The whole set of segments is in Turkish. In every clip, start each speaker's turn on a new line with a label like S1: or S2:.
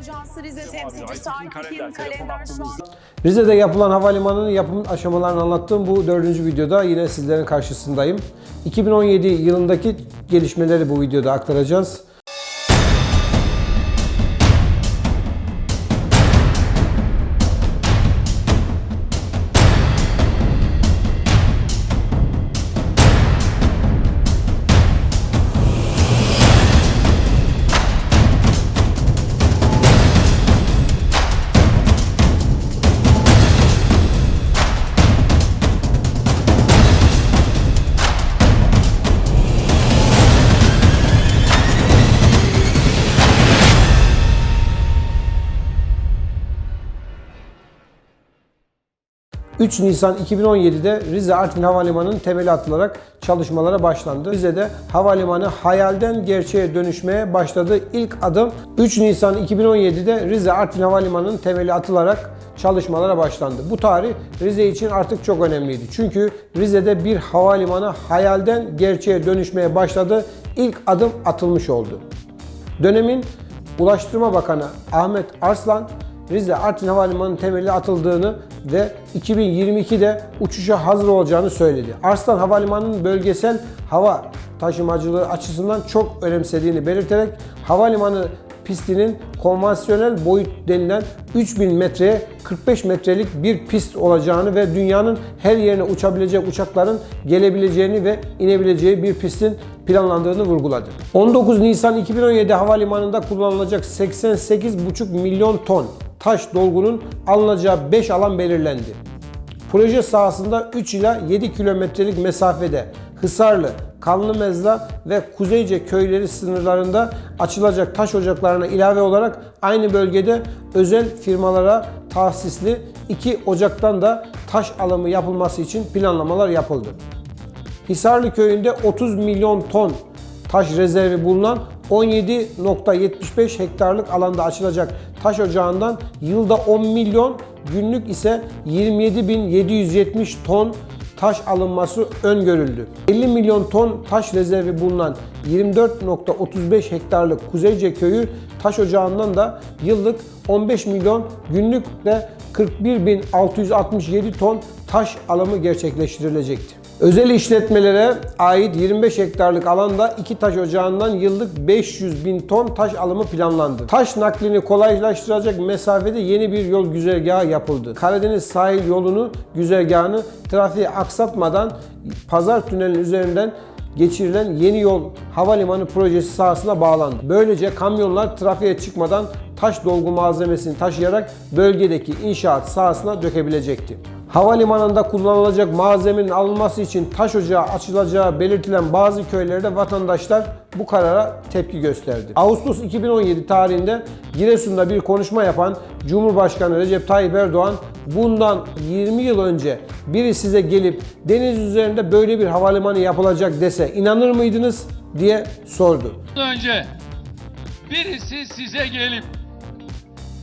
S1: Ajansı Rize temsilcisi Aytekin Kalender şu an
S2: Rize'de yapılan havalimanının yapım aşamalarını anlattığım bu dördüncü videoda yine sizlerin karşısındayım. 2017 yılındaki gelişmeleri bu videoda aktaracağız. ...3 Nisan 2017'de Rize Artvin Havalimanı'nın temeli atılarak çalışmalara başlandı. Rize'de havalimanı hayalden gerçeğe dönüşmeye başladı. İlk adım 3 Nisan 2017'de Rize Artvin Havalimanı'nın temeli atılarak çalışmalara başlandı. Bu tarih Rize için artık çok önemliydi. Çünkü Rize'de bir havalimanı hayalden gerçeğe dönüşmeye başladı. İlk adım atılmış oldu. Dönemin Ulaştırma Bakanı Ahmet Arslan Rize Artvin Havalimanı'nın temeli atıldığını ve 2022'de uçuşa hazır olacağını söyledi. Arslan Havalimanı'nın bölgesel hava taşımacılığı açısından çok önemsediğini belirterek havalimanı pistinin konvansiyonel boyut denilen 3000 metreye 45 metrelik bir pist olacağını ve dünyanın her yerine uçabilecek uçakların gelebileceğini ve inebileceği bir pistin planlandığını vurguladı. 19 Nisan 2017 havalimanında kullanılacak 88,5 milyon ton taş dolgunun alınacağı 5 alan belirlendi. Proje sahasında 3 ila 7 kilometrelik mesafede Hisarlı, Kanlımezla ve Kuzeyce köyleri sınırlarında açılacak taş ocaklarına ilave olarak aynı bölgede özel firmalara tahsisli 2 ocaktan da taş alımı yapılması için planlamalar yapıldı. Hisarlı köyünde 30 milyon ton taş rezervi bulunan 17.75 hektarlık alanda açılacak taş ocağından yılda 10 milyon, günlük ise 27.770 ton taş alınması öngörüldü. 50 milyon ton taş rezervi bulunan 24.35 hektarlık Kuzeyce köyü taş ocağından da yıllık 15 milyon, günlük de 41.667 ton taş alımı gerçekleştirilecekti. Özel işletmelere ait 25 hektarlık alanda iki taş ocağından yıllık 500 bin ton taş alımı planlandı. Taş naklini kolaylaştıracak mesafede yeni bir yol güzergahı yapıldı. Karadeniz sahil yolunu güzergahını trafiği aksatmadan Pazar Tüneli'nin üzerinden geçirilen yeni yol havalimanı projesi sahasına bağlandı. Böylece kamyonlar trafiğe çıkmadan taş dolgu malzemesini taşıyarak bölgedeki inşaat sahasına dökebilecekti. Havalimanında kullanılacak malzemenin alınması için taş ocağı açılacağı belirtilen bazı köylerde vatandaşlar bu karara tepki gösterdi. Ağustos 2017 tarihinde Giresun'da bir konuşma yapan Cumhurbaşkanı Recep Tayyip Erdoğan bundan 20 yıl önce biri size gelip deniz üzerinde böyle bir havalimanı yapılacak dese inanır mıydınız diye sordu.
S3: önce birisi size gelip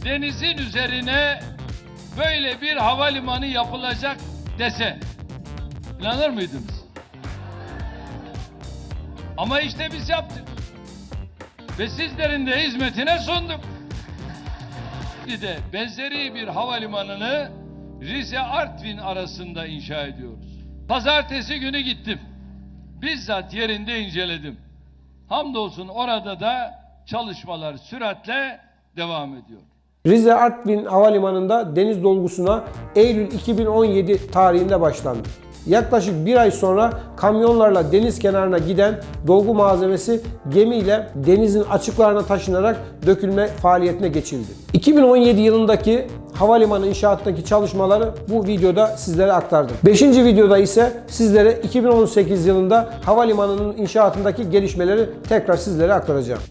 S3: denizin üzerine böyle bir havalimanı yapılacak dese inanır mıydınız? Ama işte biz yaptık. Ve sizlerin de hizmetine sunduk. Bir de benzeri bir havalimanını Rize Artvin arasında inşa ediyoruz. Pazartesi günü gittim. Bizzat yerinde inceledim. Hamdolsun orada da çalışmalar süratle devam ediyor.
S2: Rize Artvin Havalimanı'nda deniz dolgusuna Eylül 2017 tarihinde başlandı. Yaklaşık bir ay sonra kamyonlarla deniz kenarına giden dolgu malzemesi gemiyle denizin açıklarına taşınarak dökülme faaliyetine geçildi. 2017 yılındaki havalimanı inşaattaki çalışmaları bu videoda sizlere aktardım. 5. videoda ise sizlere 2018 yılında havalimanının inşaatındaki gelişmeleri tekrar sizlere aktaracağım.